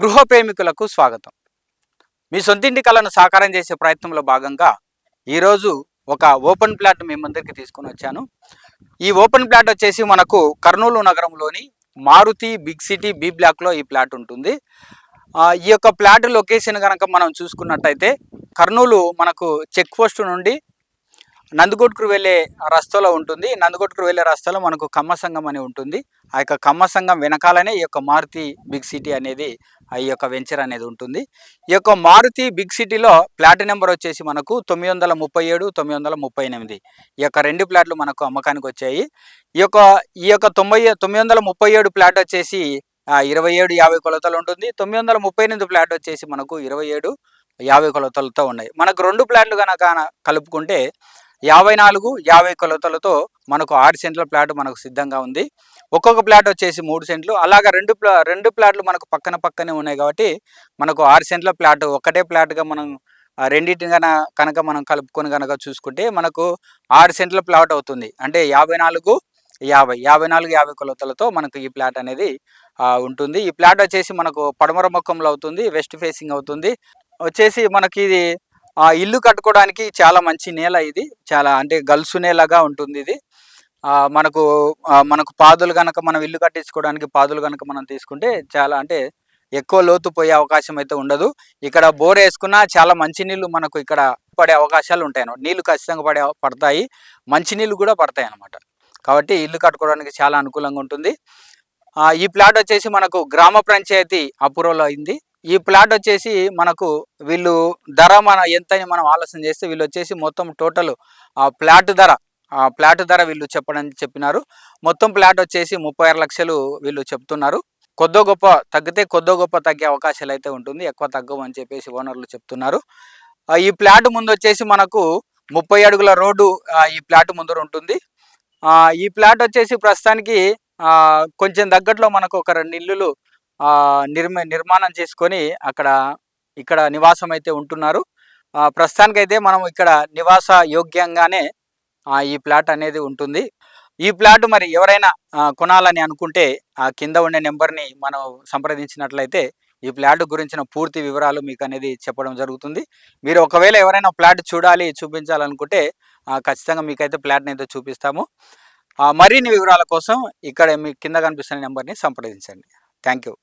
గృహ ప్రేమికులకు స్వాగతం. మీ సొంతింటి కళను సాకారం చేసే ప్రయత్నంలో భాగంగా ఈరోజు ఒక ఓపెన్ ప్లాట్ మీ ముందరికి తీసుకుని వచ్చాను. ఈ ఓపెన్ ప్లాట్ వచ్చేసి మనకు కర్నూలు నగరంలోని మారుతి బిగ్ సిటీ బి బ్లాక్లో ఈ ప్లాట్ ఉంటుంది. ఈ యొక్క ప్లాట్ లొకేషన్ కనుక మనం చూసుకున్నట్టయితే కర్నూలు మనకు చెక్ పోస్ట్ నుండి నందికొట్కురు వెళ్ళే రస్తలో ఉంటుంది. నందికొట్కురు వెళ్ళే రస్తలో మనకు కమ్మ సంఘం అని ఉంటుంది. ఆ యొక్క కమ్మ సంఘం వెనకాలనే ఈ యొక్క మారుతి బిగ్ సిటీ అనేది ఆ ఈ యొక్క వెంచర్ అనేది ఉంటుంది. ఈ యొక్క మారుతి బిగ్ సిటీలో ప్లాట్ నెంబర్ వచ్చేసి మనకు తొమ్మిది వందల ముప్పై ఏడు తొమ్మిది వందల ముప్పై ఎనిమిది. ఈ యొక్క రెండు ప్లాట్లు మనకు అమ్మకానికి వచ్చాయి. ఈ యొక్క ఈ యొక్క తొంభై తొమ్మిది వందల ముప్పై ఏడు ప్లాట్ వచ్చేసి ఇరవై ఏడు యాభై కొలతలు ఉంటుంది. తొమ్మిది వందల ముప్పై ఎనిమిది ప్లాట్ వచ్చేసి మనకు ఇరవై ఏడు యాభై కొలతలతో ఉన్నాయి. మనకు రెండు ప్లాట్లు కనుక కలుపుకుంటే యాభై నాలుగు యాభై కొలతలతో మనకు ఆరు సెంట్ల ప్లాట్ మనకు సిద్ధంగా ఉంది. ఒక్కొక్క ప్లాట్ వచ్చేసి మూడు సెంట్లు. అలాగా రెండు ప్లా రెండు ప్లాట్లు మనకు పక్కన పక్కనే ఉన్నాయి కాబట్టి మనకు ఆరు సెంట్ల ప్లాట్ ఒకటే ప్లాట్గా మనం ఆ రెండింటిని కనుక మనం కలుపుకొని కనుక చూసుకుంటే మనకు ఆరు సెంట్ల ప్లాట్ అవుతుంది. అంటే యాభై నాలుగు యాభై యాభై నాలుగు యాభై కొలతలతో మనకు ఈ ప్లాట్ అనేది ఉంటుంది. ఈ ప్లాట్ వచ్చేసి మనకు పడమర ముఖంలో అవుతుంది వెస్ట్ ఫేసింగ్ అవుతుంది. వచ్చేసి మనకి ఇది ఆ, ఇల్లు కట్టుకోవడానికి చాలా మంచి నేల ఇది. చాలా అంటే గల్సు నేలగా ఉంటుంది ఇది. మనకు మనకు పాదులు కనుక మనం ఇల్లు కట్టించుకోవడానికి పాదులు కనుక మనం తీసుకుంటే చాలా అంటే ఎక్కువ లోతు పోయే అవకాశం అయితే ఉండదు. ఇక్కడ బోర్ వేసుకున్నా చాలా మంచి నీళ్ళు మనకు ఇక్కడ పడే అవకాశాలు ఉంటాయి నీళ్ళు ఖచ్చితంగా పడే పడతాయి. మంచినీళ్ళు కూడా పడతాయి అనమాట కాబట్టి ఇల్లు కట్టుకోవడానికి చాలా అనుకూలంగా ఉంటుంది. ఈ ప్లాట్ వచ్చేసి మనకు గ్రామ పంచాయతీ అప్రూవల్ అయింది. ఈ ప్లాట్ వచ్చేసి మనకు వీళ్ళు ధర మన ఎంత అని మనం ఆలోచన చేస్తే వీళ్ళు వచ్చేసి మొత్తం టోటల్ ఆ ప్లాట్ ధర ఆ ప్లాట్ ధర వీళ్ళు చెప్పడం చెప్పినారు. మొత్తం ప్లాట్ వచ్చేసి ముప్పై ఆరు లక్షలు వీళ్ళు చెప్తున్నారు. కొద్దో గొప్ప తగ్గితే కొద్దో గొప్ప తగ్గే అవకాశాలు అయితే ఉంటుంది. ఎక్కువ తగ్గవు అని చెప్పేసి ఓనర్లు చెప్తున్నారు. ఈ ప్లాట్ ముందు వచ్చేసి మనకు ముప్పై అడుగుల రోడ్డు ఈ ప్లాట్ ముందర ఉంటుంది. ఈ ప్లాట్ వచ్చేసి ప్రస్తుతానికి కొంచెం దగ్గరలో మనకు ఒక రెండు ఇల్లులు నిర్మ నిర్మాణం చేసుకొని అక్కడ ఇక్కడ నివాసం అయితే ఉంటున్నారు ప్రస్తుతానికైతే మనం ఇక్కడ నివాస యోగ్యంగానే ఈ ప్లాట్ అనేది ఉంటుంది. ఈ ప్లాట్ మరి ఎవరైనా కొనాలని అనుకుంటే ఆ కింద ఉండే నెంబర్ని మనం సంప్రదించినట్లయితే ఈ ప్లాట్ గురించిన పూర్తి వివరాలు మీకు అనేది చెప్పడం జరుగుతుంది. మీరు ఒకవేళ ఎవరైనా ప్లాట్ చూడాలి చూపించాలనుకుంటే ఖచ్చితంగా మీకైతే ప్లాట్ని అయితే చూపిస్తాము. మరిన్ని వివరాల కోసం ఇక్కడ మీ కింద కనిపిస్తున్న నెంబర్ని సంప్రదించండి. Thank you